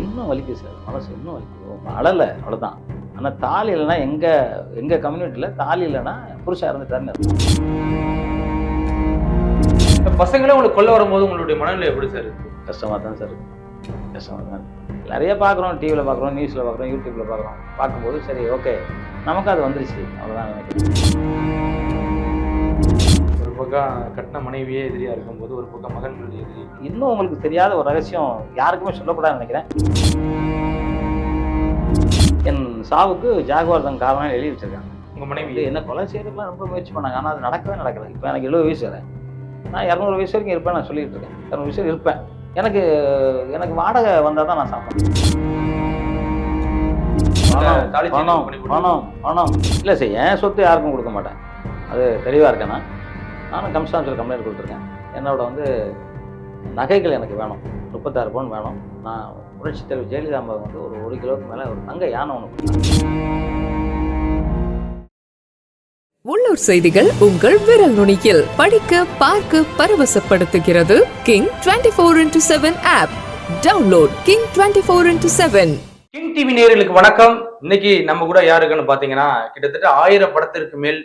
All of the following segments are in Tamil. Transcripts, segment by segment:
இன்னும் வலிக்குது சார் மனசு இன்னும் வலிக்குது அழலை அவ்வளோதான் ஆனால் தாலி இல்லைன்னா எங்கள் எங்கள் கம்யூனிட்டியில் தாலி இல்லைன்னா புருஷன் இறந்துட்டாருன்னு பசங்களே உங்களுக்கு கொல்ல வரும்போது உங்களுடைய மனநிலை எப்படி சார் கஷ்டமாக தான் சார் கஷ்டமாக தான். நிறைய பார்க்குறோம் டிவியில் பார்க்குறோம் நியூஸில் பார்க்குறோம் யூடியூப்பில் பார்க்குறோம். பார்க்கும்போது சரி ஓகே நமக்கு அது வந்துருச்சு. அவ்வளோதான் நினைக்கிறேன். பக்கம் கட்டின மனைவியே எதிரியா இருக்கும்போது ஒரு பக்கம் மகன்கள் எதிரி. இன்னும் உங்களுக்கு தெரியாத ஒரு ரகசியம் யாருக்குமே சொல்லக்கூடாதுன்னு நினைக்கிறேன். என் சாவுக்கு ஜாகுவார்தன் காரணம் எழுதி வச்சிருக்காங்க. உங்க மனைவி என்ன கொலை செய்யறதுக்குலாம் ரொம்ப முயற்சி பண்ணாங்க. ஆனால் அது நடக்கவே நடக்கல. இப்போ எனக்கு எழுபது வயசு வரேன் நான் இரநூறு வயசு வரைக்கும் இருப்பேன் நான் சொல்லிட்டு இருக்கேன். இரநூறு வயசு இருப்பேன். எனக்கு எனக்கு வாடகை வந்தால் தான் நான் சாப்பிடுவேன். பணம் பணம் பணம் இல்லை சார் என் சொத்து யாருக்கும் கொடுக்க மாட்டேன். அது தெளிவாக இருக்கேன் நான். நானும் கம்ஸ்டான்ஸில் கம்ப்ளைண்ட் கொடுத்துருக்கேன். என்னோட வந்து நகைகள் எனக்கு வேணும். முப்பத்தாறு பவுன் வேணும். நான் புரட்சி தலைவர் ஜெயலலிதா அம்மா வந்து ஒரு ஒரு கிலோவுக்கு மேலே ஒரு தங்க யானை ஒன்று. உள்ளூர் செய்திகள் உங்கள் விரல் நுனியில். படிக்க பார்க்க பரவசப்படுத்துகிறது King twenty four into seven app download King twenty four into seven King TV நேயர்களுக்கு வணக்கம். இன்னைக்கு நம்ம கூட யாருக்குன்னு பாத்தீங்கன்னா கிட்டத்தட்ட ஆயிரம் படத்திற்கு மேல்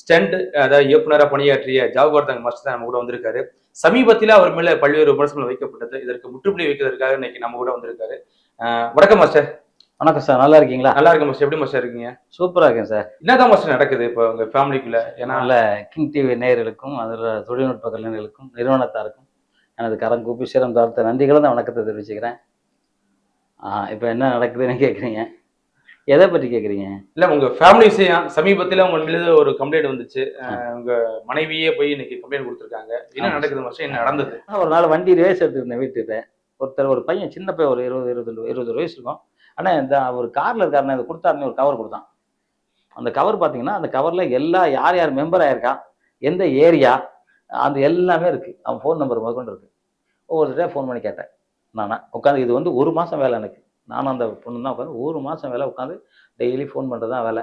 ஸ்டண்ட் அதாவது இயக்குனரா பணியாற்றிய ஜாகவர்தன் மாஸ்டர் தான் நம்ம கூட வந்திருக்காரு. சமீபத்தில் அவர் மேல பல்வேறு விமர்சனங்கள் வைக்கப்பட்டது. இதற்கு முற்றுப்புள்ளி வைக்கிறதுக்காக இன்னைக்கு நம்ம கூட வந்திருக்காரு. வணக்கம் மாஸ்டர். வணக்கம் சார். நல்லா இருக்கீங்களா? நல்லா இருக்கு மாஸ்டர். எப்படி மாஸ்டர் இருக்கீங்க? சூப்பராக இருக்கேன் சார். என்னதான் மாஸ்டர் நடக்குது இப்போ உங்க ஃபேமிலிக்குள்ள? ஏன்னா கிங் டிவி நேயர்களுக்கும் அதில் தொழில்நுட்ப கலைஞர்களுக்கும் நிறுவனத்தாருக்கும் எனது கரம் கூப்பி சிரம் தாழ்த்த நன்றிகளும் நான் வணக்கத்தை தெரிவிச்சுக்கிறேன். இப்போ என்ன நடக்குதுன்னு கேட்குறீங்க எதை பற்றி கேட்குறீங்க இல்ல உங்க ஃபேமிலி விஷயம் சமீபத்துல உங்க மீது ஒரு கம்ப்ளைண்ட் வந்துச்சு. அஹ், உங்க மனைவியே போய் இன்னைக்கு கம்ப்ளைண்ட் கொடுத்துருக்காங்க. என்ன. நடக்குது மாஸ்டர் என்ன நடந்தது? ஒரு நாள் வண்டி ரேஸ் எடுத்துருந்தேன் வீட்டுக்கிட்ட. ஒருத்தர் ஒரு பையன் சின்ன பையன் ஒரு இருபது இருபது இருபது வயசு இருக்கும். ஆனால் இந்த ஒரு காரில் இருக்காருன்னு இது கொடுத்தாருன்னு ஒரு கவர் கொடுத்தான். அந்த கவர் பார்த்தீங்கன்னா அந்த கவரில் எல்லா யார் யார் மெம்பர் ஆயிருக்கா? எந்த ஏரியா அந்த எல்லாமே இருக்குது அவன் ஃபோன் நம்பர் முதற்கொண்டு இருக்குது ஒவ்வொருத்தரையும் ஃபோன் பண்ணி கேட்டேன். நானா உட்காந்து இது வந்து ஒரு மாதம் வேலை எனக்கு. நானும் அந்த பொண்ணு தான் உட்காந்து ஒரு மாதம் வேலை உட்காந்து டெய்லி ஃபோன் பண்ணுறது தான் வேலை.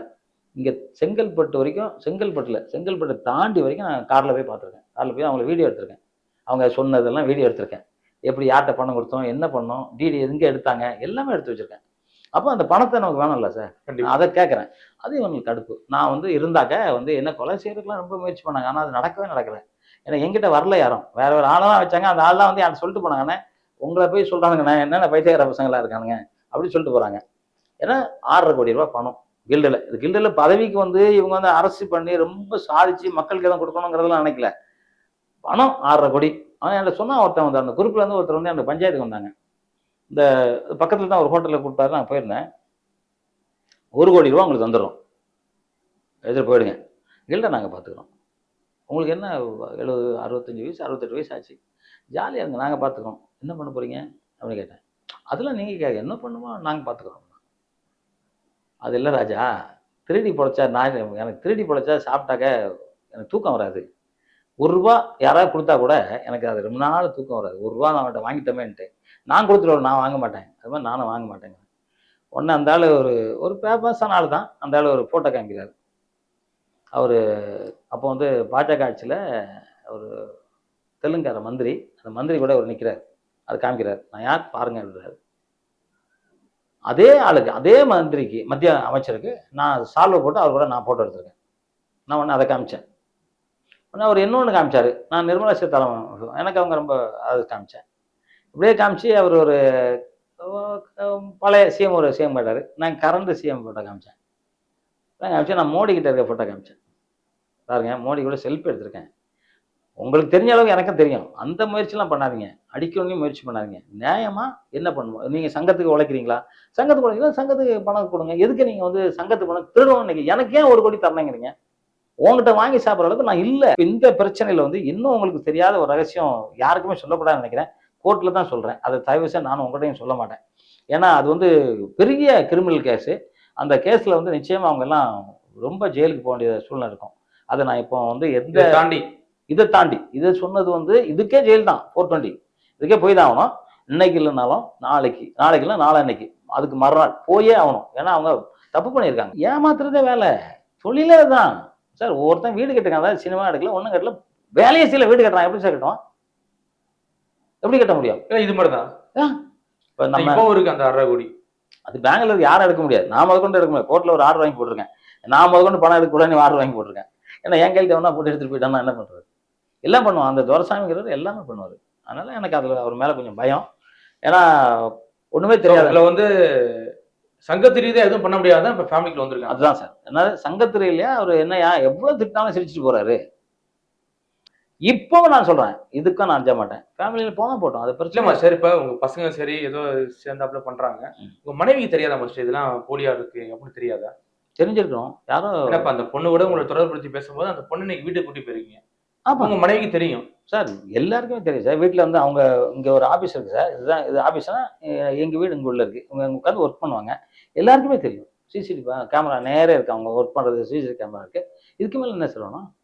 இங்கே செங்கல்பட்டு வரைக்கும் செங்கல்பட்டில் செங்கல்பட்டை தாண்டி வரைக்கும் நான் காரில் போய் பார்த்துருக்கேன். காரில் போய் அவங்கள வீடியோ எடுத்திருக்கேன். அவங்க சொன்னதெல்லாம் வீடியோ எடுத்திருக்கேன். எப்படி யார்கிட்ட பணம் கொடுத்தோம் என்ன பண்ணோம் டிடி எங்கே எடுத்தாங்க எல்லாமே எடுத்து வச்சிருக்கேன். அப்போ அந்த பணத்தை நமக்கு வேணும்ல சார்? அதை கேட்குறேன். அது இவங்களுக்கு கடுப்பு. நான் வந்து இருந்தாக்க வந்து என்ன கொலை செய்யறதுக்குலாம் ரொம்ப முயற்சி பண்ணாங்க. ஆனால் அது நடக்கவே நடக்கல. ஏன்னா என்கிட்ட வரல யாரும். வேற ஒரு ஆளெல்லாம் வச்சாங்க. அந்த ஆள்லாம் வந்து யார்ட்ட சொல்லிட்டு போனாங்கண்ணே உங்களை போய் சொல்கிறாங்கண்ணே என்னென்ன பைத்தியக்கார பசங்களா இருக்கானுங்க? அப்படி சொல்லிட்டு போகிறாங்க ஏன்னா ஆறரை கோடி ரூபா பணம். கில்டில். இது கில்டில் பதவிக்கு வந்து இவங்க வந்து அரசு பண்ணி ரொம்ப சாதிச்சு மக்களுக்கு எதுவும் கொடுக்கணுங்கிறதெல்லாம் நினைக்கல. பணம் ஆறரை கோடி. ஆனால் என்கிட்ட சொன்னால் ஒருத்தன் வந்தார். அந்த குறிப்பில் இருந்து ஒருத்தர் வந்து அந்த பஞ்சாயத்துக்கு வந்தாங்க. இந்த பக்கத்தில் தான் ஒரு ஹோட்டலில் கொடுத்தாரு. நான் போயிருந்தேன். ஒரு கோடி ரூபா உங்களுக்கு வந்துடும் எடுத்துட்டு போயிடுங்க. இல்லை நாங்கள் பார்த்துக்குறோம் உங்களுக்கு என்ன எழுபது அறுபத்தஞ்சு வயசு அறுபத்தெட்டு வயசு ஆச்சு. ஜாலியாக இருங்க. நாங்கள் பார்த்துக்குறோம் என்ன பண்ண போகிறீங்க அப்படின்னு கேட்டேன். அதெல்லாம் நீங்கள் கேட்க என்ன பண்ணுமோ நாங்கள் பார்த்துக்குறோம் அது இல்லை ராஜா. திருடி பொழைச்சா நான் எனக்கு திருடி பொழைச்சா சாப்பிட்டாக்க எனக்கு தூக்கம் வராது. ஒரு ரூபா யாராவது கொடுத்தா கூட எனக்கு அது ரொம்ப நாள் தூக்கம் வராது. ஒரு ரூபா நான் அவன்கிட்ட வாங்கிட்டோமேன்ட்டு. நான் கொடுத்துருவேன் நான் வாங்க மாட்டேன். அது மாதிரி நானும் வாங்க மாட்டேங்க. ஒன்று அந்த ஆள் ஒரு ஒரு பேப்பர்ஸான ஆள் தான். அந்த ஆள் ஒரு ஃபோட்டோ காமிக்கிறார். அவர் அப்போ வந்து பாஜக ஆட்சியில் ஒரு தெலுங்கார மந்திரி அந்த மந்திரி கூட ஒரு நிற்கிறார் அது காமிக்கிறார். நான் யார்? பாருங்க அப்படின்றாரு அதே ஆளுக்கு அதே மந்திரிக்கு மத்திய அமைச்சருக்கு நான் சால்வை போட்டு அவர் கூட நான் ஃபோட்டோ எடுத்திருக்கேன். நான் ஒன்று அதை காமிச்சேன். உடனே அவர் இன்னொன்று காமிச்சார்? நான் நிர்மலா சீதாராமன் எனக்கு அவங்க ரொம்ப அது காமிச்சேன். இப்படியே காமிச்சு அவர் ஒரு பழைய சிஎம் ஒரு சிஎம் போட்டார். நான் கரண்ட் சிஎம் ஃபோட்டோ காமிச்சேன் காமிச்சேன். நான் மோடி கிட்ட இருக்க ஃபோட்டோ காமிச்சேன். பாருங்க மோடி கூட செல்ஃபி எடுத்திருக்கேன். உங்களுக்கு தெரிஞ்ச அளவுக்கு எனக்கும் தெரியும். அந்த முயற்சிலாம் பண்ணாதீங்க. அடிக்கணும்னு முயற்சி பண்ணாதீங்க. நியாயமா என்ன பண்ணுவோம் நீங்கள் சங்கத்துக்கு உழைக்கிறீங்களா? சங்கத்துக்கு உழைக்கிறீங்களா? சங்கத்துக்கு பணம் கொடுங்க. எதுக்கு நீங்கள் வந்து சங்கத்துக்கு பணம் திருடணும் இன்னைக்கு எனக்கு ஏன் ஒரு கோடி தரணுங்கிறீங்க உங்ககிட்ட வாங்கி சாப்பிட்ற அளவுக்கு நான் இல்லை. இந்த பிரச்சனையில வந்து இன்னும் உங்களுக்கு தெரியாத ஒரு ரகசியம் யாருக்குமே சொல்லக்கூடாதுன்னு நினைக்கிறேன். கோர்ட்டில் தான் சொல்கிறேன் அதை தயவு செய்து நான் உங்கள்கிட்டையும் சொல்ல மாட்டேன். ஏன்னா அது வந்து பெரிய கிரிமினல் கேஸு அந்த கேஸில் வந்து நிச்சயமாக அவங்க எல்லாம் ரொம்ப ஜெயிலுக்கு போக வேண்டிய சூழ்நிலை இருக்கும். அதை நான் இப்போ வந்து எந்த தாண்டி இதை தாண்டி இதை சொன்னது வந்து இதுக்கே ஜெயில் தான் ஃபோர் டுவெண்ட்டி இதுக்கே போய் தான் ஆகணும். இன்னைக்கு இல்லைனாலும் நாளைக்கு நாளைக்கு இல்லை நாளன்னைக்கு அதுக்கு மறுநாள் போயே ஆகணும். ஏன்னா அவங்க தப்பு பண்ணியிருக்காங்க. ஏமாத்துறதே வேலை. தொழிலே தான் சார் ஒருத்தன் வீடு கட்டுங்க அதாவது சினிமா எடுக்கல ஒன்றும் கட்டல. வேலையே செய்யல வீடு கட்டுறான். எப்படி சார் கட்டுவான்? எப்படி கட்ட முடியும்? இது மாதிரி தான். இப்போ நம்ம அந்த அரை கோடி. அது பேங்க்ல இருக்கு யாரும் எடுக்க முடியாது. நான் முதல் கொண்டு எடுக்க முடியாது. கோர்ட்ல ஒரு ஆர்டர் வாங்கி போட்டிருக்கேன். நான் முதல் கொண்டு பணம் எடுக்க கூட நீ ஆர்டர் வாங்கி போட்டிருக்கேன். ஏன்னா என் கையில் தேவனா போட்டு எடுத்துட்டு போயிட்டானா என்ன பண்றது? எல்லாம் பண்ணுவான். அந்த துரசாமிங்கிறவர் எல்லாமே பண்ணுவார். அதனால எனக்கு அதுல அவர் மேல கொஞ்சம் பயம். ஏன்னா ஒண்ணுமே தெரியாது. அதுல வந்து சங்கத்து ரீதியா எதுவும் பண்ண முடியாதான் இப்ப ஃபேமிலிக்குள்ள வந்திருக்காங்க. அதுதான் சார். என்ன சங்கத்துறையிலயா அவர் என்னையா? எவ்வளவு திட்டாலும் சிரிச்சிட்டு போறாரு. இப்போ நான் சொல்றேன். இதுக்கும் நான் அஞ்ச மாட்டேன். ஃபேமிலியில போனா போட்டோம். அது பிரச்சனை சரி இப்ப உங்க பசங்க சரி ஏதோ சேர்ந்தாப்புல பண்றாங்க. உங்க மனைவிக்கு தெரியாதா மாஸ்டர் இதெல்லாம் போலியா இருக்கு? அப்படின்னு தெரியாதா? தெரிஞ்சிருக்கணும். யாரோ இப்ப அந்த பொண்ணு கூட உங்களை தொடர்புபடுத்தி பேசும்போது அந்த பொண்ணு நீங்க வீட்டுக்கு கூட்டி போயிருக்கீங்க. ஆமா. உங்க மனைவிக்கு தெரியும். சார் எல்லாருக்குமே தெரியும் சார். வீட்டில் வந்து அவங்க இங்கே ஒரு ஆஃபீஸ் இருக்கு சார். இதுதான் இது ஆஃபீஸ்னா எங்கள் வீடு இங்கே உள்ள இருக்கு. இவங்க உட்காந்து ஒர்க் பண்ணுவாங்க. எல்லாருக்குமே தெரியும். சிசிடிவி கேமரா நேரே இருக்கு. அவங்க ஒர்க் பண்ணுறது சிசிடிவி கேமரா இருக்கு. இதுக்கு மேலே என்ன சொல்லணும்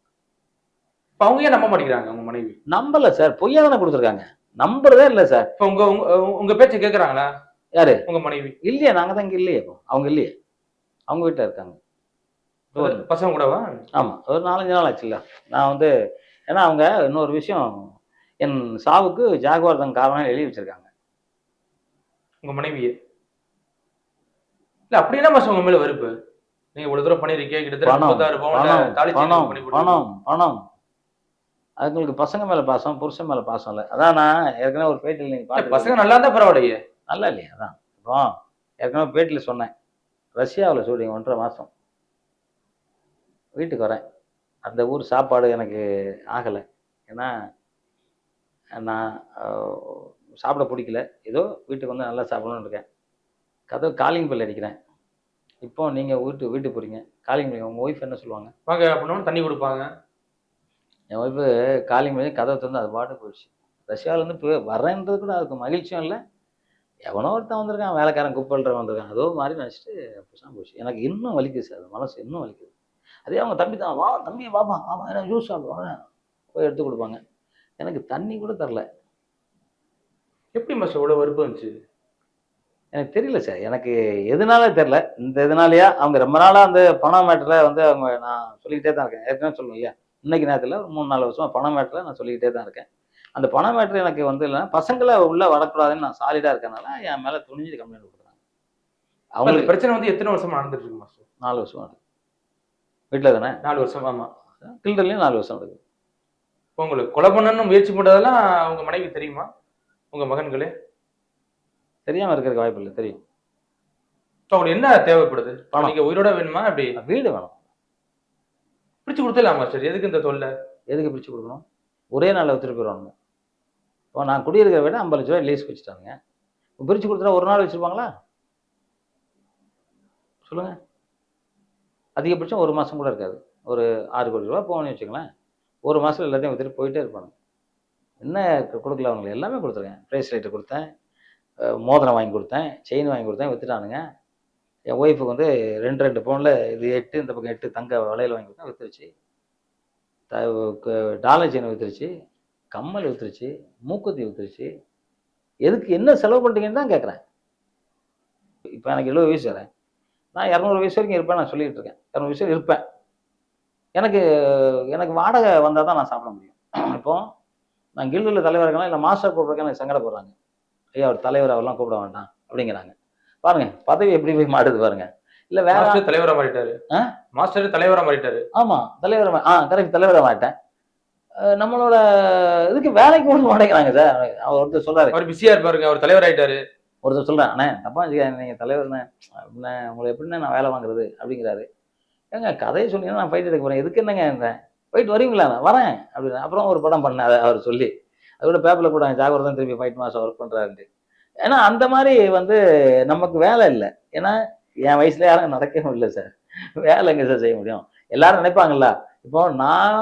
இப்ப அவங்க ஏன் நம்ப மாட்டேங்கிறாங்க உங்க மனைவி? நம்பல சார். பொய்யா தானே கொடுத்துருக்காங்க. நம்புறதே இல்லை சார். இப்ப உங்க உங்க- உங்க பேச்சை கேக்குறாங்களா? யாரு? உங்க மனைவி. இல்லையே நாங்கள் தான் இங்கே இல்லையே இப்போ. அவங்க இல்லையே. அவங்க வீட்டில் இருக்காங்க. பசங்க கூடவா? ஆமாம் ஒரு நாலஞ்சு நாள் ஆச்சுல்ல. நான் வந்து ஏன்னா அவங்க இன்னொரு விஷயம் என் சாவுக்கு ஜாகுவார்தன் காரணம் எழுதி வச்சிருக்காங்க. உங்க மனைவியே. இல்ல அப்படி என்ன உங்க மேல வெறுப்பு? நீங்க இவ்வளவு தூரம் பண்ணிருக்கீங்க கிட்டத்தட்ட பணம் பணம் பணம் அதுங்களுக்கு பசங்க மேல பாசம் புருஷன் மேல பாசம் இல்லை. அதான் நான் ஏற்கனவே ஒரு பேட்டியில் நீங்க பசங்க நல்லா இருந்தா பரவாயில்லையே. நல்லா இல்லையா அதான். இப்போ ஏற்கனவே பேட்டியில் சொன்னேன். ரஷ்யாவில் ஷூட்டிங் ஒன்றரை மாதம் வீட்டுக்கு வரேன். அந்த ஊர் சாப்பாடு எனக்கு ஆகலை. ஏன்னா நான் சாப்பிட பிடிக்கல. ஏதோ வீட்டுக்கு வந்து நல்லா சாப்பிடணும்னு இருக்கேன். கதவு காலிங் பெல் அடிக்கிறேன். இப்போ நீங்கள் வீட்டு வீட்டுக்கு போகிறீங்க காலிங் பெல் உங்கள் ஒய்ஃப் என்ன சொல்லுவாங்க? வாங்க அப்படின்னு தண்ணி கொடுப்பாங்க. என் ஒய்ஃபு காலிங் பண்ணி கதவை திறந்து அது பாட்டு போயிடுச்சு. ரஷ்யாவிலேருந்து இப்போ வரேன்றது கூட அதுக்கு மகிழ்ச்சியும் இல்லை. எவனோ ஒருத்தன் வந்திருக்கான் வேலைக்காரன் குப்பல்றவன் வந்திருக்கான். அதோ மாதிரி நினச்சிட்டு பேசாம போச்சு. எனக்கு இன்னும் வலிக்குது சார். மனசு இன்னும் வலிக்குது. அதே அவங்க தம்பி தான் வா தம்பி வாப்பா ஆமாம் எனக்கு ஜூஸ் சாப்பிடுவாங்க போய் எடுத்து கொடுப்பாங்க. எனக்கு தண்ணி கூட தரல. எப்படி மாஸ்டர் இவ்வளவு வெறுப்பு வந்துச்சு எனக்கு தெரியல சார் எனக்கு எதனால தெரியல. இந்த இதனாலயா அவங்க ரொம்ப நாளாக அந்த பணம் மேட்டரில் வந்து அவங்க நான் சொல்லிக்கிட்டே தான் இருக்கேன். ஏற்கனவே சொல்லுவேன் இல்லையா? இன்னைக்கு நேரத்தில் ஒரு மூணு நாலு வருஷமா பணம் மேட்டரில் நான் சொல்லிக்கிட்டே தான் இருக்கேன். அந்த பணம் மேட்டர் எனக்கு வந்து இல்லைன்னா பசங்களை உள்ள வரக்கூடாதுன்னு நான் சாலிடாக இருக்கனால என் மேலே துணிஞ்சு கம்ப்ளைண்ட் கொடுக்குறாங்க. அவங்களுக்கு பிரச்சனை வந்து எத்தனை வருஷமா நடந்துட்டு இருக்கு மாஸ்டர் நாலு வருஷம் ஆகுது வீட்டில் தானே நாலு வருஷம் ஆமா. கில்டர்லேயும் நாலு வருஷம் ஆகுது இப்போ உங்களுக்கு கொலை பண்ணணும்னு முயற்சி பண்றதெல்லாம் உங்க மனைவி தெரியுமா? உங்க மகன்களே? தெரியாமல் இருக்கிறதுக்கு வாய்ப்பு இல்லை தெரியும். இப்போ உங்களுக்கு என்ன தேவைப்படுது? பணம். நீங்க உயிரோட வேணுமா அப்படி வீடு வேணும். பிடிச்சு கொடுத்துடலாம் மாஸ்டர் எதுக்கு இந்த தொல்லை? எதுக்கு பிரித்து கொடுக்கணும்? ஒரே நாளில் வித்துட்டு போயிடுவானுங்க. இப்போ நான் குடியிருக்கிற விட ஐம்பது லட்ச ரூபாய் லீஸ் வச்சுட்டானுங்க. பிரித்து கொடுத்துட்டா ஒரு நாள் வச்சுருப்பாங்களா? சொல்லுங்க. அதிகபட்சம் ஒரு மாதம் கூட இருக்காது. ஒரு ஆறு கோடி ரூபா போகணும்னு வச்சுங்களேன் ஒரு மாதத்தில் எல்லாத்தையும் விற்றுட்டு போயிட்டே இருப்பானுங்க. என்ன கொடுக்கல அவங்களுக்கு எல்லாமே கொடுத்துருக்கேன். ப்ரைஸ் லைட்டு கொடுத்தேன். மோதிரம் வாங்கி கொடுத்தேன். செயின் வாங்கி கொடுத்தேன். வித்துட்டானுங்க. என் ஒய்ஃபுக்கு வந்து ரெண்டு ரெண்டு பவுனில் இது எட்டு இந்த பக்கம் எட்டு தங்க வளையல் வாங்கி கொடுத்தேன். வித்துருச்சு. த- டாலர் செயின் வித்துருச்சு. கம்மல் வித்துருச்சு. மூக்குத்தி வித்துருச்சு. எதுக்கு என்ன செலவு பண்ணுறீங்கன்னு தான் கேட்குறேன் இப்போ எனக்கு எழுபது வயசு வரேன் நான் இரநூறு வயசு வரைக்கும் இருப்பேன் நான் சொல்லிட்டு இருக்கேன். இரநூறு வயசு இருப்பேன். எனக்கு எனக்கு வாடகை வந்தால் தான் நான் சாப்பிட முடியும். இப்போ நான் கில்டில் தலைவர் இருக்கலாம் இல்லை மாஸ்டர் கூப்பிட்றதுக்கு எனக்கு சங்கடப்படுறாங்க ஐயா அவர் தலைவர் அவர்லாம் கூப்பிட வேண்டாம் அப்படிங்கிறாங்க. பாருங்க பதவி எப்படி போய் மாடுது பாருங்க. இல்லை வேற மாஸ்டர் தலைவரா மாறிட்டாரு. ஆ? மாஸ்டர் தலைவரா மாறிட்டாரு. ஆமா தலைவர் ஆ கரெக்ட் தலைவரை மாட்டேன் நம்மளோட இதுக்கு வேலைக்கு கூட மாட்டேங்கிறாங்க சார். அவர் ஒருத்தர் சொல்றாரு. அவர் பிஸியா இருப்பாருங்க அவர் தலைவர் ஆயிட்டாரு. ஒருத்தர் சொல்கிறேன் அண்ணே தப்பா வச்சுக்காதீங்க, நீங்கள் தலைவர்ண்ணே அப்படின்னா உங்களை எப்படிண்ணே நான் வேலை வாங்குறது? அப்படிங்கிறாரு. ஏங்க கதையை சொன்னீங்கன்னா நான் ஃபைட் எடுக்க போகிறேன் எதுக்கு என்னங்க இருந்தேன் ஃபைட் வரீங்களா நான் வரேன் அப்படின்னு. அப்புறம் ஒரு படம் பண்ணேன் அதை அவர் சொல்லி. அதோட கூட பேப்பரில் போட்டாங்க ஜாகிரதான் திருப்பி ஃபைட் மாதம் ஒர்க் பண்ணுறாருன்ட்டு ஏன்னா அந்த மாதிரி வந்து நமக்கு வேலை இல்லை. ஏன்னா என் வயசுல யாரும் நடக்கவும் இல்லை சார் வேலை எங்கே சார் செய்ய முடியும்? எல்லாரும் நினைப்பாங்கல்ல? இப்போ நான்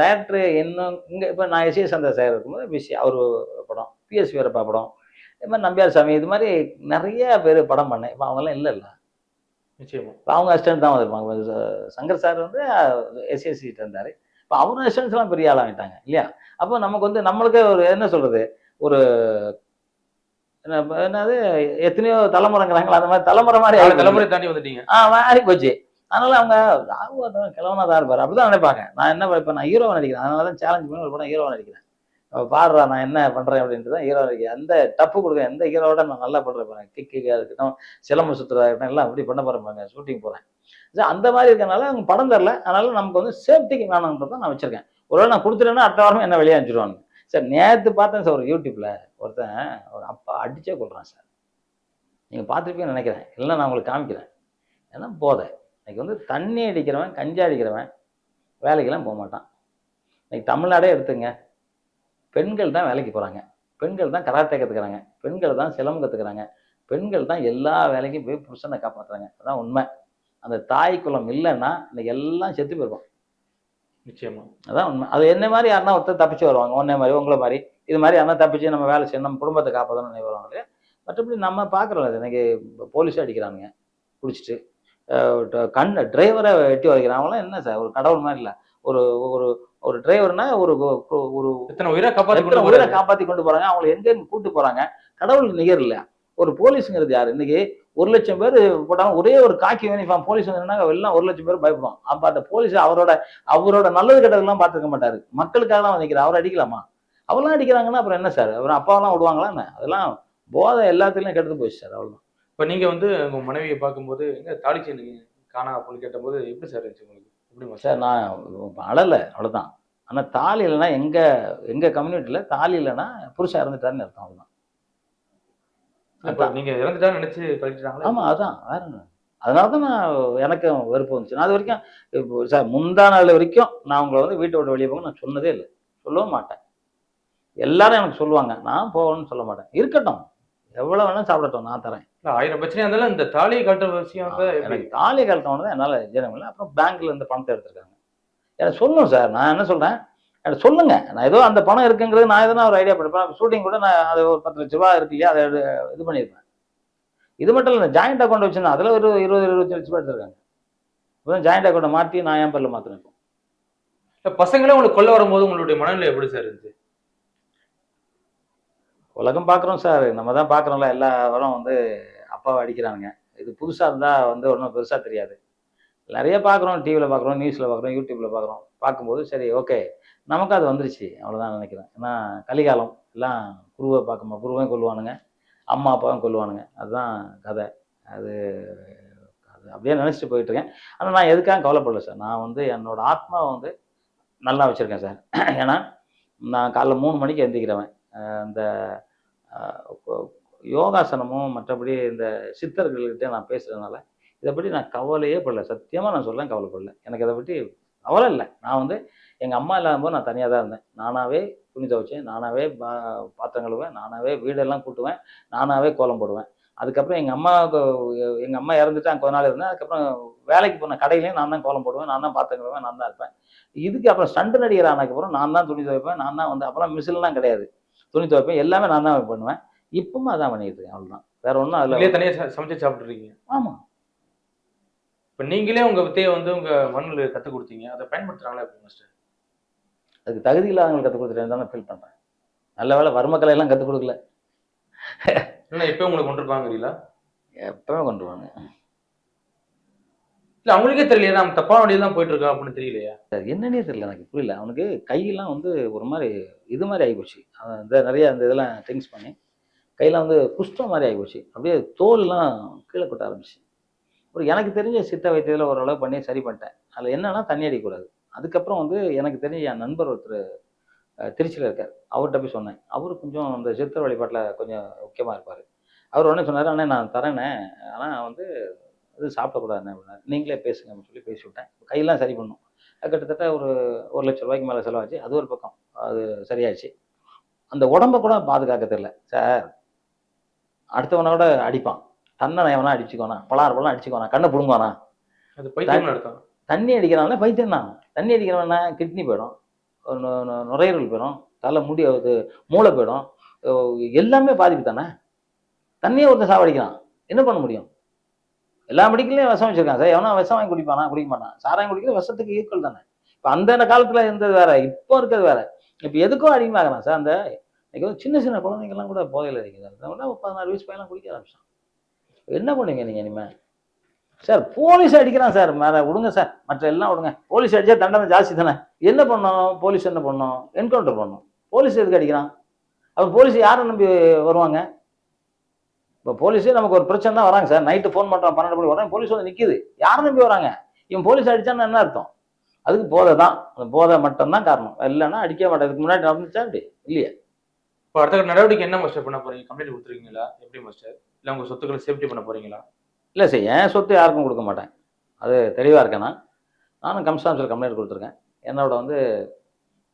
டைரக்டர் இன்னும் இங்கே இப்போ நான் எஸ்ஏ சந்திர சார் இருக்கும்போது பிசி அவர் படம் பிஎஸ் வீரப்பா படம் இது மாதிரி நம்பியார் சாமி இது மாதிரி நிறைய பேர் படம் பண்ணேன். இப்போ அவங்கெல்லாம் இல்லைல்ல நிச்சயமா. இப்போ அவங்க அசிஸ்டன்ட் தான் வந்திருப்பாங்க. சங்கர் சார் வந்து எஸ்எஸ்சி இருந்தார். இப்போ அவங்க அசிஸ்டன்ஸ்லாம் பெரிய ஆளாகிட்டாங்க இல்லையா? அப்போ நமக்கு வந்து நம்மளுக்கே ஒரு என்ன சொல்றது? ஒரு என்னது? எத்தனையோ தலைமுறைங்கிறாங்களா அந்த மாதிரி தலைமுறை மாதிரி. தலைமுறை தாண்டி வந்துட்டீங்க. ஆ மாறி போச்சு. அதனால அவங்க ராகுவாதம் கிழவனா தான் இருப்பார். அப்படிதான் நினைப்பாங்க. நான் என்ன இப்போ நான் ஹீரோவை நடிக்கிறேன். அதனால தான் சேலஞ்ச் பண்ணி ஒரு படம் ஹீரோவை நடிக்கிறேன். பாடுறா நான் என்ன பண்றேன் அப்படின்ட்டு தான் ஹீரோ அந்த டப்பு கொடுக்க எந்த ஹீரோவோட நான் நல்லா பண்றேன் பாருங்க. கிக்கிக்கா இருக்கட்டும் சிலம்பு சுத்துறதா இருக்கட்டும் எல்லாம் அப்படி பண்ண போறேன் பாருங்க ஷூட்டிங் போறேன். அந்த மாதிரி இருக்கனால அவங்க படம் தரல. அதனால நமக்கு வந்து சேஃப்டிக்கு வேணுன்றதை நான் வச்சிருக்கேன். ஒருவேளை நான் கொடுத்துட்டேன்னா அடுத்த வாரமே என்ன வெளியே அனுப்பிச்சிடுவாங்க சார் நேற்று பார்த்தேன் சார் ஒரு யூடியூப்ல ஒருத்தன் ஒரு அப்பா அடிச்சே கொள்றான் சார் நீங்கள் பார்த்துருப்பீங்கன்னு நினைக்கிறேன். இல்லை நான் உங்களுக்கு காமிக்கிறேன். ஏன்னா போதை. இன்னைக்கு வந்து தண்ணி அடிக்கிறவன் கஞ்சா அடிக்கிறவன் வேலைக்கெல்லாம் போக மாட்டான். இன்னைக்கு தமிழ்நாடே எடுத்துங்க. பெண்கள் தான் வேலைக்கு போகிறாங்க பெண்கள் தான் கராத்தே கற்றுக்குறாங்க பெண்கள் தான் சிலம்பு கற்றுக்குறாங்க பெண்கள் தான் எல்லா வேலைக்கும் போய் புருஷனை காப்பாற்றுறாங்க அதான் உண்மை. அந்த தாய் குலம் இல்லைன்னா இன்னைக்கு எல்லாம் செத்து போயிருக்கும். நிச்சயமா. அதான் உண்மை. அது என்ன மாதிரி யாருன்னா ஒருத்தர் தப்பிச்சு வருவாங்க. ஒன்னே மாதிரி உங்களை மாதிரி. இது மாதிரி யாருன்னா தப்பிச்சு நம்ம வேலை செய்யணும் நம்ம குடும்பத்தை காப்பாற்றணும் வருவாங்க இல்லையா? மற்றபடி நம்ம பார்க்குறோம் அது இன்னைக்கு போலீஸ் அடிக்கிறானுங்க. குடிச்சிட்டு கண் டிரைவரை வெட்டி வரைக்கிறான் அவங்களாம் என்ன சார் ஒரு கடவுள் மாதிரி இல்லை. ஒரு ஒரு ஒரு டிரைவர்னா ஒரு ஒரு- எத்தனை உயிரை கொண்டு உயிரை. காப்பாத்தி கொண்டு போறாங்க? அவங்களை எங்க கூட்டு போறாங்க? கடவுள் நிகர் இல்ல. ஒரு போலீஸுங்கிறது யாரு? இன்னைக்கு ஒரு லட்சம் பேர் போட்டாலும் ஒரே ஒரு காக்கி யூனிஃபார்ம் போலீஸ் எல்லாம் ஒரு லட்சம் பேர் பயப்படுவோம் அப்ப அந்த போலீஸ் அவரோட அவரோட நல்லது கெட்டதெல்லாம் பார்த்துக்க மாட்டாரு. மக்களுக்காக தான் நிற்கிறார் அவர் அடிக்கலாமா? அவரெல்லாம் அடிக்கிறாங்கன்னா அப்புறம் என்ன சார்? அவர் அப்பாவெல்லாம் விடுவாங்களா என்ன? அதெல்லாம் போதை எல்லாத்துலயும் கெடுத்து போச்சு சார் அவ்வளவுதான். இப்ப நீங்க வந்து உங்க மனைவியை பார்க்கும்போது எங்க செயின் காணா அப்படின்னு கேட்டபோது எப்படி சார் இருந்துச்சு உங்களுக்கு? எப்படி சார் நான் அழலை அவ்வளவுதான். ஆனா தாலி இல்லைன்னா எங்க எங்க கம்யூனிட்டியில தாலி இல்லைன்னா புருஷன் இறந்துட்டாருன்னு அர்த்தம் அவ்வளவுதான். இப்ப நீங்க இறந்துட்டா நினைச்சு கழிச்சிட்டாங்களா ஆமா அதான் வேற என்ன? அதனால தான் நான் எனக்கு வெறுப்பு வந்துச்சு. நான் அது வரைக்கும் சார் முந்தா நாள் வரைக்கும் நான் உங்களை வந்து வீட்டை விட்டு வெளியே போங்க நான் சொன்னதே இல்லை. சொல்லவும் மாட்டேன். எல்லாரும் எனக்கு சொல்லுவாங்க நான் போகணும்னு சொல்ல மாட்டேன். இருக்கட்டும். எவ்வளவு வேணாலும் சாப்பிடட்டும் நான் தரேன். இல்ல, ஆயிரம் பிரச்சனையா இருந்தாலும் இந்த தாலியை கட்டுற விஷயம்? எனக்கு தாலி கழட்டவனது என்னால் ஜீரணம் இல்லை அப்புறம் பேங்க்ல இருந்து பணத்தை எடுத்திருக்காங்க. எனக்கு சொல்லணும் சார். நான் என்ன சொல்றேன்? எனக்கு சொல்லுங்க. நான் ஏதோ அந்த பணம் இருக்குங்கிறது நான் எதனா ஒரு ஐடியா பண்ணிப்பேன் ஷூட்டிங் கூட நான் அது ஒரு பத்து லட்ச ரூபா இருக்கு இல்லையா அதை இது பண்ணியிருப்பேன். இது மட்டும் இல்லை ஜாயிண்ட் அக்கௌண்ட் வச்சுருந்தேன் அதில் ஒரு இருபது இருபத்தஞ்சு லட்ச ரூபா எடுத்திருக்காங்க. இப்போ ஜாயிண்ட் அக்கௌண்ட்டை மாற்றி நான் என் பேரில் மாற்றினேன் இல்ல, பசங்களே உங்களுக்கு கொல்ல வரும்போது உங்களுடைய மனநிலை எப்படி சார் இருந்துச்சு? உலகம் பார்க்குறோம் சார் நம்ம தான் பார்க்குறோம்ல. எல்லா வரும் வந்து அப்பாவை அடிக்கிறானுங்க. இது புதுசாக இருந்தால் வந்து ஒன்றும் பெருசாக தெரியாது. நிறைய பார்க்குறோம். டிவியில் பார்க்குறோம் நியூஸில் பார்க்குறோம் யூடியூப்பில் பார்க்குறோம். பார்க்கும்போது சரி ஓகே நமக்கு அது வந்துருச்சு. அவ்வளோதான் நினைக்கிறேன். ஏன்னா கலிகாலம் எல்லாம் குருவை பார்க்குமா குருவையும் கொல்லுவானுங்க. அம்மா அப்பாவும் கொல்லுவானுங்க. அதுதான் கதை. அது அது அப்படியே நினச்சிட்டு போயிட்டுருக்கேன் ஆனால் நான் எதுக்காக கவலைப்படல சார் நான் வந்து என்னோடய ஆத்மாவை வந்து நல்லா வச்சுருக்கேன் சார் ஏன்னா நான் காலைல மூணு மணிக்கு எந்திக்கிறவன் இந்த யோகாசனமும் மற்றபடி இந்த சித்தர்கள்கிட்ட நான் பேசுறதுனால இதை பற்றி நான் கவலையே படல. சத்தியமாக நான் சொல்லேன் கவலைப்படல. எனக்கு அதை பற்றி கவலை இல்லை. நான் வந்து எங்கள் அம்மா இல்லாத போது நான் தனியாக தான் இருந்தேன். நானாகவே துணி துவைச்சேன் நானாகவே பா பாத்திரம் கழுவேன் நானாகவே வீடெல்லாம் கூட்டுவேன் நானாகவே கோலம் போடுவேன். அதுக்கப்புறம் எங்கள் அம்மாவுக்கு எங்கள் அம்மா இறந்துட்டு அங்கே கொஞ்ச நாள் இருந்தேன் அதுக்கப்புறம் வேலைக்கு போன கடையிலையும் நான் தான் கோலம் போடுவேன் நான் தான் பாத்திரம் கழுவேன் நான் தான் இருப்பேன். இதுக்கு அப்புறம் ஸ்டண்ட் நடிகர் ஆனதுக்கப்புறம் நான் தான் துணி துவைப்பேன் நான் தான் வந்து அப்போலாம் மிஷின்லாம் கிடையாது. துணி துவைப்பேன். எல்லாமே நான் தான் பண்ணுவேன். இப்பவும் அதான் பண்ணிட்டு இருக்கேன். அவ்வளோதான் வேற ஒன்றும் நீங்களே அதில் தனியா ச- சமைச்சு சாப்பிட்டுருக்கீங்க? ஆமாம் இப்ப நீங்களே உங்க வித்தையை வந்து உங்க மண்ணில் கத்து கொடுத்தீங்க. அதை பயன்படுத்துறாங்களா எப்படி மாஸ்டர் அதுக்கு தகுதி இல்லாதவங்களுக்கு கற்றுக் கொடுத்துட்டேன் தான் ஃபீல் பண்ணுறேன் நல்ல வேலை வர்மக்கலை எல்லாம் கற்றுக் கொடுக்கல. இல்லைன்னா இப்போ உங்களுக்கு கொண்டிருப்பாங்கிறீங்களா எப்பவுமே கொண்டு வாங்க இல்ல அவங்களுக்கே தெரியலையா நம்ம தப்பான வழியில தான் போயிட்டு இருக்கோம் அப்படின்னு தெரியலையா. என்னன்னே தெரியல எனக்கு புரியல. அவனுக்கு கையெல்லாம் வந்து ஒரு மாதிரி இது மாதிரி ஆகிப்போச்சு அவன் இந்த நிறைய அந்த இதெல்லாம் ட்ரிங்க்ஸ் பண்ணி கையெல்லாம் வந்து குஷ்டம் மாதிரி ஆகிப்போச்சு அப்படியே தோல்லாம் கீழே கொட்ட ஆரம்பிச்சு. ஒரு எனக்கு தெரிஞ்ச சித்த வைத்தியத்தில் ஓரளவு பண்ணி சரி பண்ணிட்டேன். அதில் என்னன்னா தண்ணி அடிக்கக்கூடாது. அதுக்கப்புறம் வந்து எனக்கு தெரிஞ்ச என் நண்பர் ஒருத்தர் திருச்சியில் இருக்கார். அவர்கிட்ட போய் சொன்னேன். அவர் கொஞ்சம் அந்த சித்தர் வழிபாட்டில் கொஞ்சம் முக்கியமாக இருப்பார். அவர் உடனே சொன்னார் அண்ணே நான் தரேனே ஆனால் வந்து இது சாப்பிடக்கூடாதுண்ணே அப்படின்னாரு. நீங்களே பேசுங்க அப்படின்னு சொல்லி பேசி விட்டேன். கையெல்லாம் சரி பண்ணும். அது கிட்டத்தட்ட ஒரு ஒரு லட்ச ரூபாய்க்கு மேலே செலவாச்சு. அது ஒரு பக்கம். அது சரியாச்சு. அந்த உடம்ப கூட பாதுகாக்க தெரியல. சார் அடுத்தவனோட அடிப்பான். தன்னை எவனா அடிச்சுக்கோனா பலார் பழம் அடிச்சுக்கோனா கண்ணை பிடுங்குவானா? அது பைத்தியம் தண்ணி அடிக்கிறான்னா பைத்தியம் தான் தண்ணி அடிக்கிறவனா கிட்னி போயிடும். நுரையீரல் போயிடும். தலை முடி அது மூளை போயிடும். எல்லாமே பாதிப்பு தானே? தண்ணியை ஒருத்தன் சாவடிக்கிறான். என்ன பண்ண முடியும்? எல்லா மெடிக்கல்லையும் விஷம் வச்சிருக்கான் சார் எவனா விஷம் வாங்கி குடிப்பானா? குடிக்க மாட்டான். சாராயம் குடிக்கிறது விஷத்துக்கு ஈக்குவல் தானே. இப்போ அந்த காலத்தில் இருந்தது வேற இப்போ இருக்கிறது வேற. இப்போ எதுக்கும் அதிகமாகறான் சார் அந்த இன்னைக்கு வந்து சின்ன சின்ன குழந்தைங்கலாம் கூட போதையில் அடிக்கிறாங்க பதினாறு வயசு பையன்லாம் குடிக்க ஆரம்பிச்சான். என்ன பண்ணுவீங்க நீங்கள் இனிமே? சார் போலீஸ் அடிக்கிறான் சார். மேலே விடுங்க சார். மற்ற எல்லாம் விடுங்க. போலீஸ் அடித்தா தண்டனை ஜாஸ்தி தானே. என்ன பண்ணோம் போலீஸ் என்ன பண்ணோம் என்கவுண்டர் பண்ணோம் போலீஸ் எதுக்கு அடிக்கிறான்? அப்போ போலீஸ் யாரை நம்பி வருவாங்க? இப்போ போலீஸே நமக்கு ஒரு பிரச்சனை தான் வராங்க சார். நைட்டு ஃபோன் பண்ணுறான் பன்னெண்டு மணி வராங்க போலீஸ் வந்து நிற்கிது யாரை நம்பி வராங்க. இவன் போலீஸ் அடிச்சான்னு என்ன அர்த்தம்? அதுக்கு போதை தான் அந்த போதை மட்டும்தான் காரணம். இல்லைன்னா அடிக்க மாட்டேன். இதுக்கு முன்னாடி நடந்துச்சா அப்படி? இல்லையே. இப்போ அடுத்த நடவடிக்கை என்ன மாஸ்டர் பண்ண போறீங்க? கம்ப்ளைண்ட் கொடுத்துருக்கீங்களா? எப்படி மாஸ்டர் இல்ல உங்க சொத்துக்களை சேஃப்டி பண்ண போறீங்களா? இல்லை சார் என் சொத்து யாருக்கும் கொடுக்க மாட்டேன். அது தெளிவாக இருக்கேன் நான். நானும் கம்ஸ்டான்ஸில் கம்ப்ளைண்ட் கொடுத்துருக்கேன். என்னோட வந்து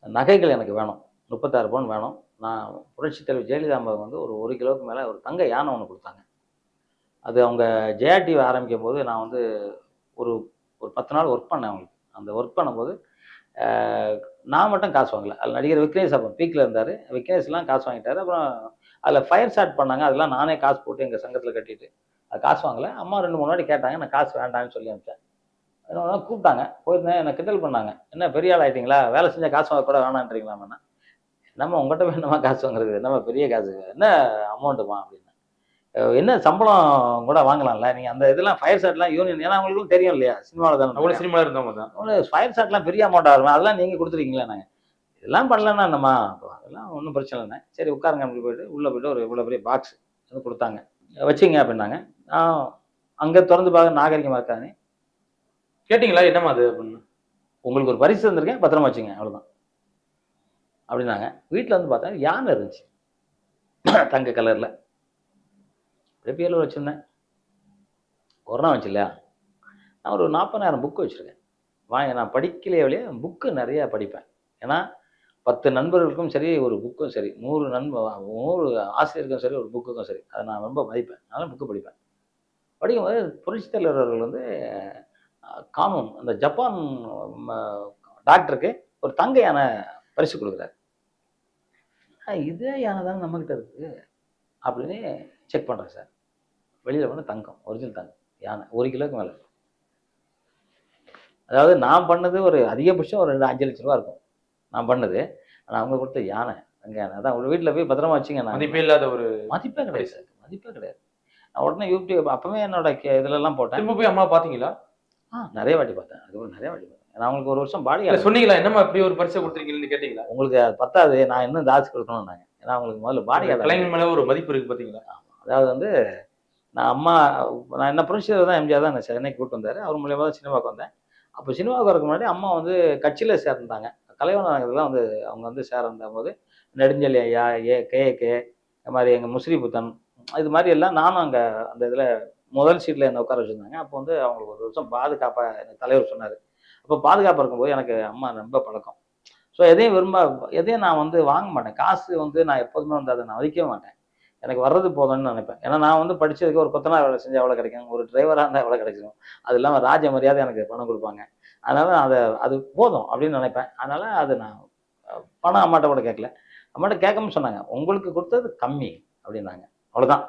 நகைகள் எனக்கு வேணும். முப்பத்தாறு பவுன் வேணும். நான் புரட்சி தலைவர் ஜெயலலிதா அம்மா வந்து ஒரு ஒரு கிலோவுக்கு மேலே ஒரு தங்க யானை ஒன்று கொடுத்தாங்க. அது அவங்க ஜெயா டிவி ஆரம்பிக்கும் போது நான் வந்து ஒரு ஒரு பத்து நாள் ஒர்க் பண்ணேன் அவங்களுக்கு. அந்த ஒர்க் பண்ணும்போது நான் மட்டும் காசு வாங்கல. அதில் நடிகர் விக்னேஷ் அப்போ பீக்கில் இருந்தார். விக்னேஷ்லாம் காசு வாங்கிட்டார். அப்புறம் அதில் ஃபயர் ஸ்டார்ட் பண்ணாங்க. அதெல்லாம் நானே காசு போட்டு எங்கள் சங்கத்தில் கட்டிட்டு. அது காசு வாங்கல. அம்மா ரெண்டு மூணு வாட்டி கேட்டாங்க. நான் காசு வேண்டாம்னு சொல்லி அனுப்பிச்சேன். அதனால கூப்பிட்டாங்க. போயிருந்தேன். என்னை கிண்டல் பண்ணாங்க. என்ன பெரிய ஆள் ஆயிட்டீங்களா? வேலை செஞ்சால் காசு வாங்க கூட வேணான்றீங்களாமண்ணா நம்ம உங்கள்கிட்ட வேணுமா காசு வாங்குறது? நம்ம பெரிய காசு? என்ன அமௌண்ட்டுமா அப்படின்னு. என்ன சம்பளம் கூட வாங்கலாம்ல? நீங்கள் அந்த இதெல்லாம் ஃபயர் ஷாட்லாம் யூனியன் ஏன்னா அவங்களுக்கும் தெரியும் இல்லையா? சினிமாவில் தானே சினிமால இருந்தவங்க தான். அவ்வளோ ஃபயர் ஷாட்லாம் பெரிய அமௌண்ட்டாக இருக்கும். அதெல்லாம் நீங்கள் கொடுத்துருக்கீங்களா நாங்கள் இதெல்லாம் பண்ணலன்னா என்னம்மா? அதெல்லாம் ஒன்றும் பிரச்சனை இல்லை. சரி உட்காருங்க அப்படி போயிட்டு உள்ளே போயிட்டு ஒரு இவ்வளோ பெரிய பாக்ஸ் வந்து கொடுத்தாங்க. வச்சிங்க அப்படின்னாங்க. நான் அங்கே திறந்து பார்க்க நாகரிகமாக இருக்காது கேட்டீங்களா என்னமா அது அப்படின்னு? உங்களுக்கு ஒரு பரிசு தந்திருக்கேன் பத்திரமா வச்சுங்க. அவ்வளோதான் அப்படின்னாங்க. வீட்டில் வந்து பார்த்தா யானை இருந்துச்சு. தங்க கலரில். பிறப்பியலூர் வச்சுருந்தேன். கொரோனா வச்சு இல்லையா? நான் ஒரு நாற்பதாயிரம் புக்கு வச்சுருக்கேன். வாங்க நான் படிக்கலையே வழியே புக்கு நிறையா படிப்பேன். ஏன்னா பத்து நண்பர்களுக்கும் சரி ஒரு புக்கும் சரி நூறு நண்ப நூறு ஆசிரியருக்கும் சரி ஒரு புக்குக்கும் சரி அதை நான் ரொம்ப மதிப்பேன். அதனால் புக்கு படிப்பேன். படிக்கும்போது புரட்சித் தலைவர்கள் வந்து அஹ், அந்த ஜப்பான் டாக்டருக்கு ஒரு தங்க யானை பரிசு கொடுக்குறாரு. இதே யானை தானே நம்மக்கிட்ட இருக்கு. அப்படின்னு செக் பண்ணுறேன் சார். வெளியில் பண்ண தங்கம் ஒரிஜினல் தங்கம் யானை ஒரு கிலோக்கு மேலே. அதாவது நான் பண்ணது ஒரு அதிகபட்சம் ஒரு ரெண்டு அஞ்சு லட்ச ரூபா இருக்கும். நான் பண்ணது. ஆனால் அவங்க கொடுத்த யானை தங்க யானை. அதான் உங்கள் வீட்டில் போய் பத்திரமா வச்சுங்க நான். மதிப்பே இல்லாத ஒரு மதிப்பே கிடையாது சார். மதிப்பே கிடையாது. நான் உடனே யூடியூப் அப்பவே என்னோட கே- இதுலலாம் போட்டேன். திரும்ப போய் அம்மா பாத்தீங்களா ஆ நிறைய வாட்டி பார்த்தேன். அதுக்கப்புறம் நிறைய வாட்டி பார்த்தேன். நான் அவங்களுக்கு ஒரு வருஷம் பாடி சொன்னீங்களா என்னம்மா இப்படி ஒரு பரிசை கொடுத்துருக்கீங்கன்னு கேட்டீங்களா? உங்களுக்கு அது பத்தாது. நான் இன்னும் ஜாஸ்தி கொடுக்கணும் நாங்கள் ஏன்னா அவங்களுக்கு முதல்ல பாடி கலைஞர் மேல ஒரு மதிப்பு இருக்கு பாத்தீங்களா? அதாவது வந்து நான் அம்மா நான் என்ன புரிஞ்சது தான் எம்ஜிஆர் தான் என்னை சென்னைக்கு கூட்டு வந்தார். அவர் மூலியமாக தான் சினிமாவுக்கு வந்தேன். அப்போ சினிமாவுக்கு வரக்கு முன்னாடி அம்மா வந்து கட்சியில் சேர்ந்தாங்க. கலைவனங்கள்லாம் வந்து அவங்க வந்து சேர்ந்த போது நெடுஞ்செலி ஐயா ஏ கே கே இந்த மாதிரி எங்கள் முஸ்ரி புத்தன் இது மாதிரி எல்லாம் நானும் அங்கே அந்த இதில் முதல் சீட்டில் என்னை உட்கார வச்சுருந்தாங்க. அப்போ வந்து அவங்களுக்கு ஒரு வருஷம் பாதுகாப்பாக தலைவர் சொன்னார். அப்போ பாதுகாப்பாக இருக்கும்போது எனக்கு அம்மா ரொம்ப பழக்கம். ஸோ எதையும் விரும்ப எதையும் நான் வந்து வாங்க மாட்டேன். காசு வந்து நான் எப்போதுமே வந்து அதை நான் மதிக்க மாட்டேன். எனக்கு வர்றது போதும்னு நினைப்பேன். ஏன்னா நான் வந்து படிச்சதுக்கு ஒரு கொத்தனார் வேலை செஞ்சால் எவ்வளோ கிடைக்கும்? ஒரு டிரைவராக இருந்தால் எவ்வளோ கிடைக்கும்? அது இல்லாமல் ராஜ மரியாதை எனக்கு பணம் கொடுப்பாங்க. அதனால் அதை அது போதும் அப்படின்னு நினைப்பேன். அதனால் அது நான் பணம் அம்மாட்ட கூட கேட்கல. அம்மாட்ட கேட்காம சொன்னாங்க. உங்களுக்கு கொடுத்தது கம்மி அப்படின்னாங்க. அவ்வளோதான்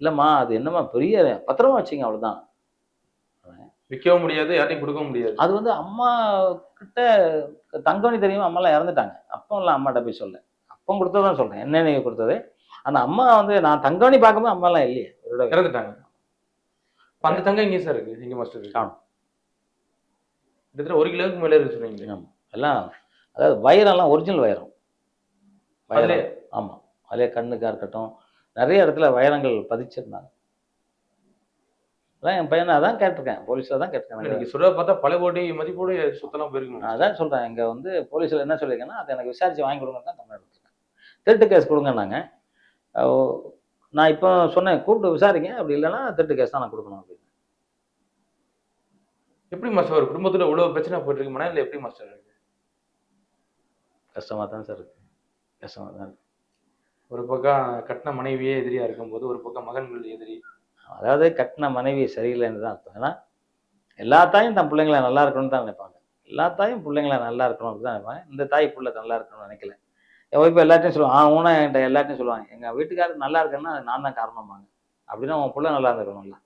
இல்லைம்மா அது என்னம்மா பெரிய பத்திரமா வச்சிங்க. அவ்வளோதான் விற்கவும் முடியாது யார்ட்டையும் கொடுக்கவும் முடியாது. அது வந்து அம்மா கிட்ட தங்கமணி தெரியுமா அம்மாலாம் இறந்துட்டாங்க. அப்போல்லாம் அம்மாட்ட போய் சொல்ல. அப்போ கொடுத்ததான் சொல்றேன். என்ன நீங்க கொடுத்தது? ஆனா அம்மா வந்து நான் தங்கமணி பார்க்கும்போது அம்மாலாம் இல்லையே. இறந்துட்டாங்க. அந்த தங்கம் எங்கே சார் இருக்கு? எங்க மாஸ்டர் காணும். கிட்டத்தட்ட ஒரு கிலோவுக்கு மேல இருக்கு சொன்னீங்க. எல்லாம் அதாவது வைரம்லாம் ஒரிஜினல் வைரம் அதுலயே? வைரம் ஆமா. அதிலே கண்ணுக்கா இருக்கட்டும். நிறைய இடத்துல வைரங்கள் பதிச்சிருந்தாங்க. அதான் என் பையனை அதான் கேட்டிருக்கேன். போலீஸில் தான் கேட்டிருக்கேன். நீங்க சொல்றத பார்த்தா பல கோடி மதிப்போட சுத்தலாம் போயிருக்கணும். அதான் சொல்றேன். இங்க வந்து போலீஸ்ல என்ன சொல்லியிருக்கேன்னா அதை எனக்கு விசாரிச்சு வாங்கி கொடுங்க தான் கம்ப்ளைண்ட் கொடுத்துருக்கேன். திருட்டு கேஸ் கொடுங்கன்னாங்க. நான் இப்போ சொன்னேன் கூப்பிட்டு விசாரிங்க. அப்படி இல்லைன்னா திருட்டு கேஸ் தான் நான் கொடுக்கணும் அப்படின்னு. எப்படி மாஸ்டர் ஒரு குடும்பத்துல இவ்வளவு பிரச்சனை போயிட்டு இருக்கு மனதில் எப்படி மாஸ்டர்? இருக்கு கஷ்டமா தான் சார் இருக்கு. கஷ்டமா தான் இருக்கு. ஒரு பக்கம் கட்டின மனைவியே எதிரியா இருக்கும்போது ஒரு பக்கம் மகன்கள் எதிரி. அதாவது கட்டின மனைவி சரியில்லைன்னு தான் அர்த்தம். ஏன்னா எல்லா தாயும் தன் பிள்ளைங்களை நல்லா இருக்கணும்னு தான் நினைப்பாங்க. எல்லா தாயும் பிள்ளைங்களை நல்லா இருக்கணும் அப்படின்னு தான் நினைப்பாங்க. இந்த தாய் பிள்ளை நல்லா இருக்கணும்னு நினைக்கல. என் ஒய்ஃப் எல்லாத்தையும் சொல்லுவாங்க ஆ ஊனா என்கிட்ட எல்லாத்தையும் சொல்லுவாங்க எங்கள் வீட்டுக்காரர் நல்லா இருக்கேன்னா அது நான் தான் காரணமாங்க அப்படின்னா உன் பிள்ளை நல்லா இருக்கணும்ல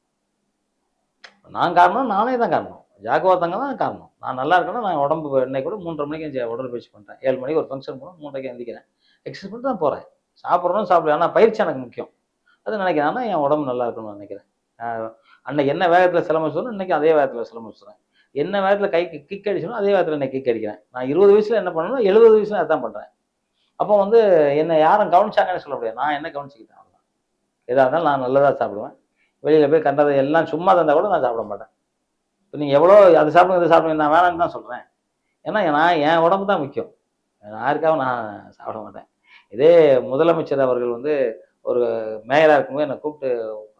நான் காரணம் நானே தான் காரணம். ஜாகுவாத்தங்க தான் காரணம். நான் நல்லா இருக்கேன்னா நான் உடம்பு இன்னைக்கு கூட மூன்றரை மணிக்கு எந்திரிச்சு உடற்பயிற்சி பண்ணுறேன் ஏழு மணிக்கு ஒரு ஃபங்க்ஷன் போகணும் மூன்றரைக்கு எந்திரிக்கிறேன். எக்ஸசைஸ் பண்ணிட்டு தான் போகிறேன் சாப்பிட்றோம் சாப்பிடுவேன் ஆனால் பயிற்சி எனக்கு முக்கியம். அது நினைக்கிறேன் ஆனால் என் உடம்பு நல்லா இருக்கணும்னு நினைக்கிறேன். அன்னைக்கு என்ன வேகத்தில் சிலம்பம் சொன்னோம் இன்னைக்கு அதே வேகத்தில் சிலம்பம் சொல்கிறேன் என்ன வேகத்தில் கை கிக் அடிச்சனோ அதே வேகத்தில் இன்னைக்கு கிக் அடிக்கிறேன். நான் இருபது வயசில் என்ன பண்ணணும் எழுபது வயசுல அதான் பண்ணுறேன் அப்போ வந்து என்னை யாரும் கவனிச்சாங்கன்னு சொல்ல முடியாது. நான் என்ன கவனிச்சுக்கிட்டேன் அவ்வளோதான் எதாக இருந்தாலும் நான் நல்லதாக சாப்பிடுவேன். வெளியில் போய் கண்டதை எல்லாம் சும்மா தந்தால் கூட நான் சாப்பிட மாட்டேன். இப்போ நீங்கள் எவ்வளோ அது சாப்பிடுங்க இது சாப்பிடுங்க நான் வேணாம்னு தான் சொல்கிறேன் ஏன்னா நான் என் உடம்பு தான் முக்கியம். யாருக்காகவும் நான் சாப்பிட மாட்டேன். இதே முதலமைச்சர் அவர்கள் வந்து ஒரு மேயராக இருக்கும்போது என்னை கூப்பிட்டு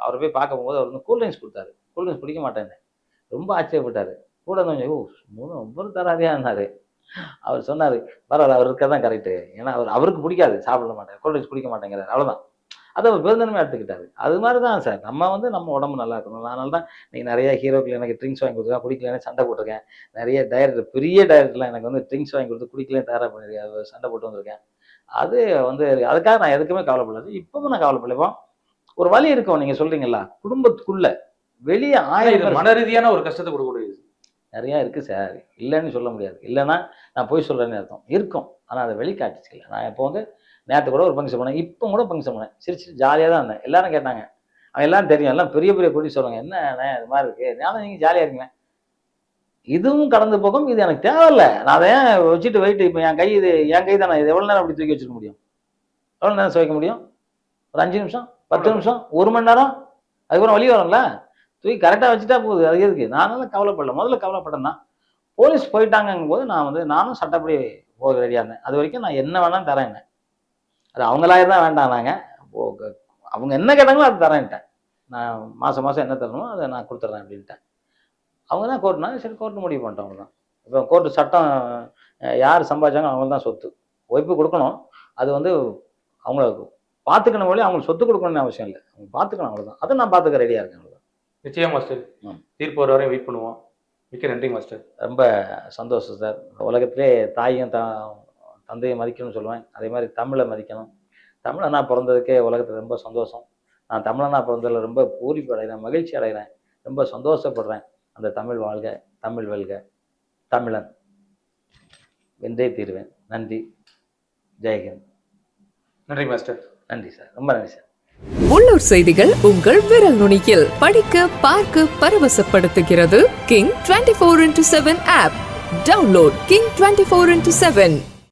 அவரை போய் பார்க்க போகும்போது அவர் வந்து கூல்ட்ரிங்க்ஸ் கொடுத்தாரு. கூல்ட்ரிங்க்ஸ் குடிக்க மாட்டேன்னு. ரொம்ப ஆச்சரியப்பட்டார். கூட வந்து ஓ மூணு ரொம்ப தராதியாக இருந்தார். அவர் சொன்னார் பரவாயில்ல அவர் இருக்க தான் கரெக்டு ஏன்னா அவர் அவருக்கு பிடிக்காது சாப்பிட மாட்டேன். கூல்ட்ரிங்க்ஸ் குடிக்க மாட்டேங்கிறார். அவ்வளோதான் அதை அவர் பெருந்தன்மையாக எடுத்துக்கிட்டாரு. அது மாதிரி தான் சார். நம்ம வந்து நம்ம உடம்பு நல்லா இருக்கணும். அதனால தான் நீங்கள் நிறைய ஹீரோக்கள் எனக்கு ட்ரிங்க்ஸ் வாங்கி கொடுத்துருக்கேன் குடிக்கலன்னு சண்டை போட்டிருக்கேன். நிறைய டைரக்டர் பெரிய டைரக்டர்லாம் எனக்கு வந்து ட்ரிங்க்ஸ் வாங்கி கொடுத்து குடிக்கலன்னு தயாராக பண்ணியிருக்கேன் சண்டை போட்டு வந்திருக்கேன். அது வந்து அதுக்காக நான் எதுக்குமே கவலைப்படாது இப்பவும் நான் கவலைப்படல. இப்போ ஒரு வழி இருக்கும் நீங்கள் சொல்கிறீங்களா குடும்பத்துக்குள்ள வெளியே ஆயிரம் மன ரீதியான ஒரு கஷ்டத்தை கொடுக்கக்கூடியது. நிறையா இருக்குது சார். இல்லைன்னு சொல்ல முடியாது. இல்லைன்னா நான் போய் சொல்கிறேன்னு அர்த்தம். இருக்கும். ஆனால் அதை வெளிக்காட்டுச்சுக்கல. நான் இப்போ வந்து நேற்று கூட ஒரு ஃபங்க்ஷன் போனேன். இப்போ கூட ஃபங்க்ஷன் போனேன். சிரிச்சு ஜாலியாக தான் இருந்தேன். எல்லாரும் கேட்டாங்க. அவங்க எல்லாம் தெரியும். எல்லாம் பெரிய பெரிய கூட்டி சொல்லுவாங்க. என்ன இது மாதிரி இருக்குது நானும் நீங்கள் ஜாலியாக இருக்கீங்க இதுவும் கடந்து போகும் இது எனக்கு தேவையில்ல. நான் அதை ஏன் வச்சுட்டு வெயிட் இப்போ என் கை இது என் கை தானே இது எவ்வளோ நேரம் அப்படி தூக்கி வச்சுக்க முடியும்? எவ்வளோ நேரம் துவைக்க முடியும்? ஒரு அஞ்சு நிமிஷம் பத்து நிமிஷம் ஒரு மணி நேரம்? அதுக்கப்புறம் வழி வரும்ல தூக்கி கரெக்டாக வச்சுட்டா போகுது அது எதுக்கு? நானும் கவலைப்படல. முதல்ல கவலைப்பட்டேன்னா போலீஸ் போயிட்டாங்கும் போது நான் வந்து நானும் சட்டப்படி போக ரெடியாக இருந்தேன். அது வரைக்கும் நான் என்ன வேணாலும் தரேன் அது அவங்களாயிரம் தான் வேண்டாம் நாங்கள் அவங்க என்ன கேட்டாங்களோ அது தரேன்ட்டேன். நான் மாதம் மாதம் என்ன தரணுமோ அதை நான் கொடுத்துட்றேன் அப்படின்ட்டேன். அவங்க தான் கோர்ட்னா சரி கோர்ட்டு முடிவு பண்ணிட்டோம் அவ்வளோதான் இப்போ கோர்ட்டு சட்டம் யார் சம்பாதிச்சாங்க அவங்க தான் சொத்து. ஒய்ஃபு கொடுக்கணும். அது வந்து அவங்கள பார்த்துக்கணும் வழி அவங்களுக்கு சொத்து கொடுக்கணும்னு அவசியம் இல்லை. அவங்க பார்த்துக்கணும் அவ்வளோதான் அதை நான் பார்த்துக்க ரெடியாக இருக்கேன் அவ்வளோதான் நிச்சயம் மாஸ்டர். தீர்ப்பு வர வரையும் வெயிட் பண்ணுவோம். மிக்க நன்றி மாஸ்டர் ரொம்ப சந்தோஷம் சார் உலகத்திலே தாயும் த தந்தையை மதிக்கணும்னு சொல்லுவேன். அதே மாதிரி தமிழை மதிக்கணும். தமிழனா பிறந்ததுக்கே உலகத்தில் ரொம்ப சந்தோஷம். நான் தமிழனா பிறந்ததில் ரொம்ப பூரிப்பு அடைகிறேன் மகிழ்ச்சி அடைகிறேன். ரொம்ப சந்தோஷப்படுறேன். அந்த தமிழ் வாழ்க தமிழ் வெல்க தமிழன் வென்றே தீருவேன். நன்றி. ஜெயஹிந்த் நன்றி மாஸ்டர். நன்றி சார். ரொம்ப நன்றி சார். உள்ளூர் செய்திகள் உங்கள் விரல் நுனியில் படிக்க பார்க்க பரவசப்படுத்துகிறது. King twenty four into seven app download King twenty four into seven